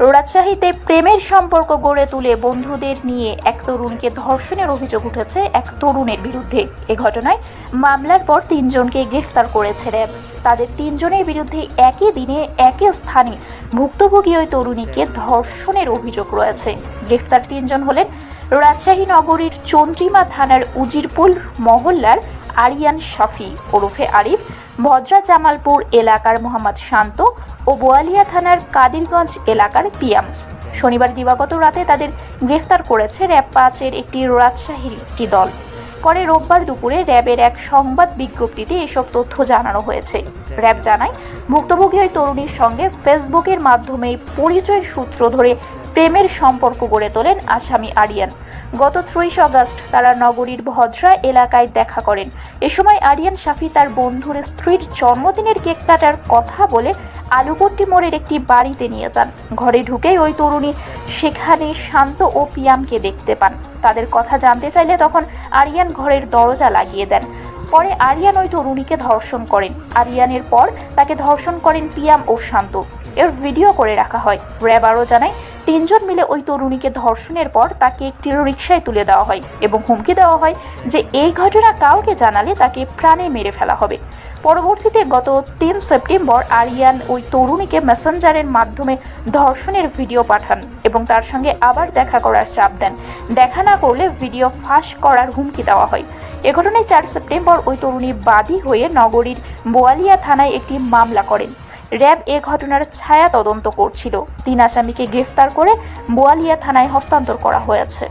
রাজশাহীতে প্রেমের সম্পর্ক গড়ে তুলে বন্ধুদের নিয়ে এক তরুণীকে ধর্ষণের অভিযোগ উঠেছে এক তরুণের বিরুদ্ধে। এ ঘটনায় মামলার পর তিনজনকে গ্রেফতার করেছে র্যাব। তাদের তিনজনের বিরুদ্ধে একই দিনে একই স্থানে ভুক্তভোগী ওই তরুণীকে ধর্ষণের অভিযোগ রয়েছে। গ্রেফতার তিনজন হলেন রাজশাহী নগরীর চন্দ্রিমা থানার উজিরপুল মহল্লার আরিয়ান শাফি ওরফে আরিফ, ভদ্রা জামালপুর এলাকার মোহাম্মদ শান্ত ও বোয়ালিয়া থানার কাদিরগঞ্জ এলাকার পিয়াম। শনিবার দিবাগত রাতে তাদের গ্রেফতার করেছে র্যাব পাঁচের একটি রাজশাহীর একটি দল। পরে রোববার দুপুরে র্যাবের এক সংবাদ বিজ্ঞপ্তিতে এসব তথ্য জানানো হয়েছে। র্যাব জানায়, ভুক্তভোগী ওই তরুণীর সঙ্গে ফেসবুকের মাধ্যমে পরিচয় সূত্র ধরে প্রেমের সম্পর্ক গড়ে তোলেন আসামি আরিয়ান। গত ত্রিশ আগস্ট তারা নগরীর ভদ্রা এলাকায় দেখা করেন। এ সময় আরিয়ান শাফি তার বন্ধুর স্ত্রীর জন্মদিনের কেক কাটার কথা বলে আলুপট্টি মোড়ের একটি বাড়িতে নিয়ে যান। ঘরে ঢুকেই ওই তরুণী সেখানে শান্ত ও পিয়ামকে দেখতে পান। তাদের কথা জানতে চাইলে তখন আরিয়ান ঘরের দরজা লাগিয়ে দেন। পরে আরিয়ান ওই তরুণীকে ধর্ষণ করেন। আরিয়ানের পর তাকে ধর্ষণ করেন পিয়াম ও শান্ত। এর ভিডিও করে রাখা হয়। র্যাব আরও জানায় তিনজন মিলে ওই তরুণীকে ধর্ষণের পর তাকে একটি রিকশায় তুলে দেওয়া হয় এবং হুমকি দেওয়া হয় যে এই ঘটনা কাউকে জানালে তাকে প্রাণে মেরে ফেলা হবে। পরবর্তীতে গত তিন সেপ্টেম্বর আরিয়ান ওই তরুণীকে মেসেঞ্জারের মাধ্যমে ধর্ষণের ভিডিও পাঠান এবং তার সঙ্গে আবার দেখা করার চাপ দেন। দেখা না করলে ভিডিও ফাঁস করার হুমকি দেওয়া হয়। এ ঘটনায় চার সেপ্টেম্বর ওই তরুণী বাদী হয়ে নগরীর বোয়ালিয়া থানায় একটি মামলা করেন। র্যাব এ ঘটনার ছায়া তদন্ত করছিল। তিন আসামিকে গ্রেফতার করে বোয়ালিয়া থানায় হস্তান্তর করা হয়েছে।